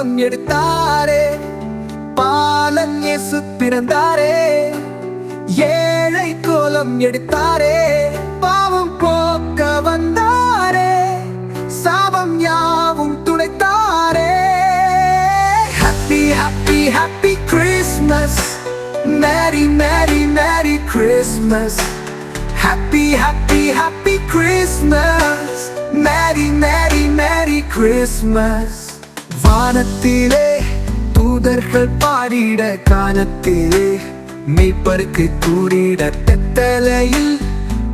கோலம் எடுத்தாரே பாலன் இயேசு பிறந்தாரே. ஏழை கோலம் எடுத்தாரே பாவம் போக்க வந்தாரே. சாபம் யாவும் துணைத்தாரே happy happy happy Christmas merry merry merry Christmas happy happy happy Christmas merry merry merry Christmas வானத்திலே தூதர்கள் பாடிட காலத்திலே மெய்ப்பருக்கு கூறிட தெத்தலையில்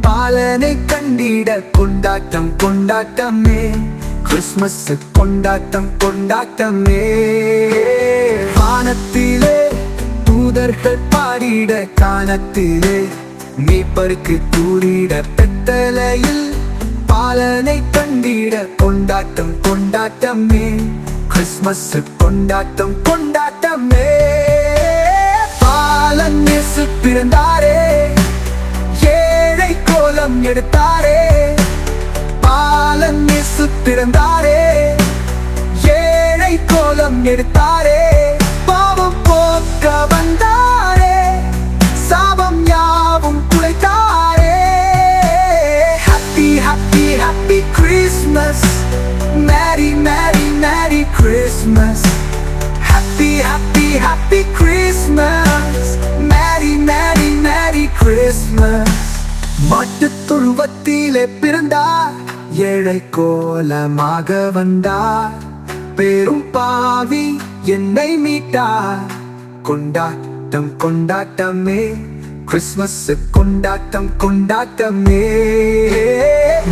பாலனை கண்டிட கொண்டாட்டம் கொண்டாட்டமே. கிறிஸ்மஸ் கொண்டாட்டம் கொண்டாட்டமே. வானத்திலே தூதர்கள் பாடிட காலத்திலே மீப்பருக்கு கூறிட பெத்தலையில் பாலனை கண்டிட கொண்டாட்டம் கொண்டாட்டமே. கிறிஸ்மஸ் கொண்டாட்டம் கொண்டாட்டமே. பாலன் இயேசு பிறந்தாரே. ஏழை கோலம் எடுத்தாரே. பாலன் இயேசு பிறந்தாரே. ஏழை கோலம் எடுத்தாரே. Happy, happy Christmas. Merry, Merry, Merry Christmas. Christmas மாட்டுத் பிறந்தார். ஏழை கோலமாக வந்தார். பெரும் பாவி என்னை மீட்டார். கொண்டாட்டம் கொண்டாட்டமே. கிறிஸ்மஸ் கொண்டாட்டம் கொண்டாட்டமே.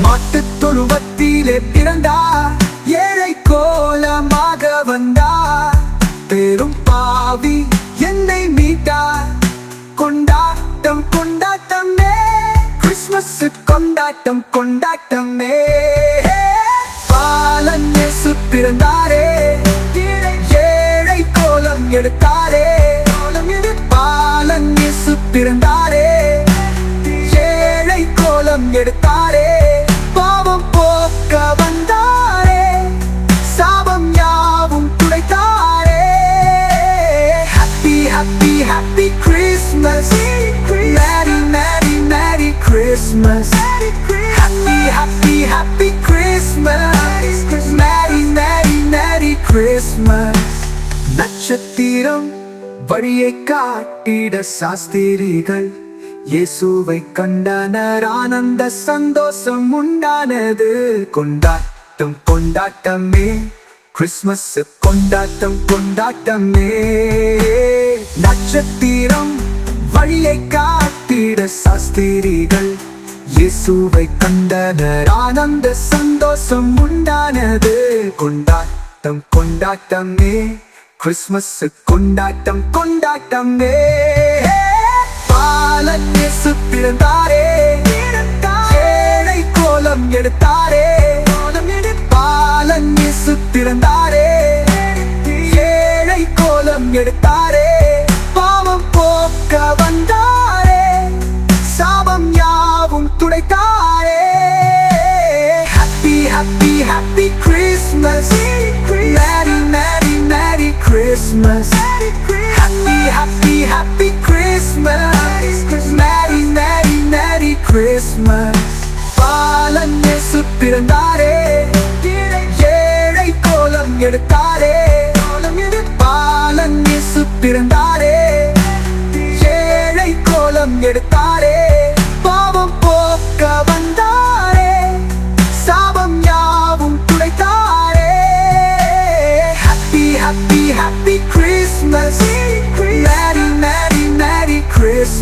மாட்டு தொழுவத்திலே பிறந்தார். ஏழை கோலமாக கொண்டாட்டம் கொண்டாட்டமே. பாலன் சுத்திருந்தாரே ஏழை கோலம் எடுத்தாரே. கோலம் எடு பாலன் சுத்திருந்தாரே ஏழை கோலம் எடுத்தாரே. பாவம் போக்க வந்தாரே. சாபம் யாவும் துடைத்தாரே. ஹாப்பி ஹாப்பி ஹாப்பி கிறிஸ்மஸ் நட்சத்திரம் வழியை காட்டிட சாஸ்திரிகள். இயேசுவை கண்டனர் ஆனந்த சந்தோஷம் உண்டானது. கொண்டாட்டம் கொண்டாட்டமே கிறிஸ்மஸ் கொண்டாட்டம் கொண்டாட்டமே. நட்சத்திரம் வழியை காட்டிட சாஸ்திரிகள். இயேசுவை கண்டனர் ஆனந்த சந்தோஷம் உண்டானது. கொண்டாட்டம் கொண்டாட்டமே கிறிஸ்மஸ் கொண்டாட்டம் கொண்டாட்டம். பாலன் பிறந்தாரே. ஏழை கோலம் எடுத்தாரே. பாலன் பிறந்தாரே. ஏழை கோலம் எடுத்தாரே. பாவம் போக்க வந்தாரே. சாபம் யாவும் துடைத்தாரே. Happy happy happy Christmas happy happy Christmas merry merry merry Christmas பாலன் இயேசு பிறந்தாரே. ஏழை கோலம் எடுத்தாரே.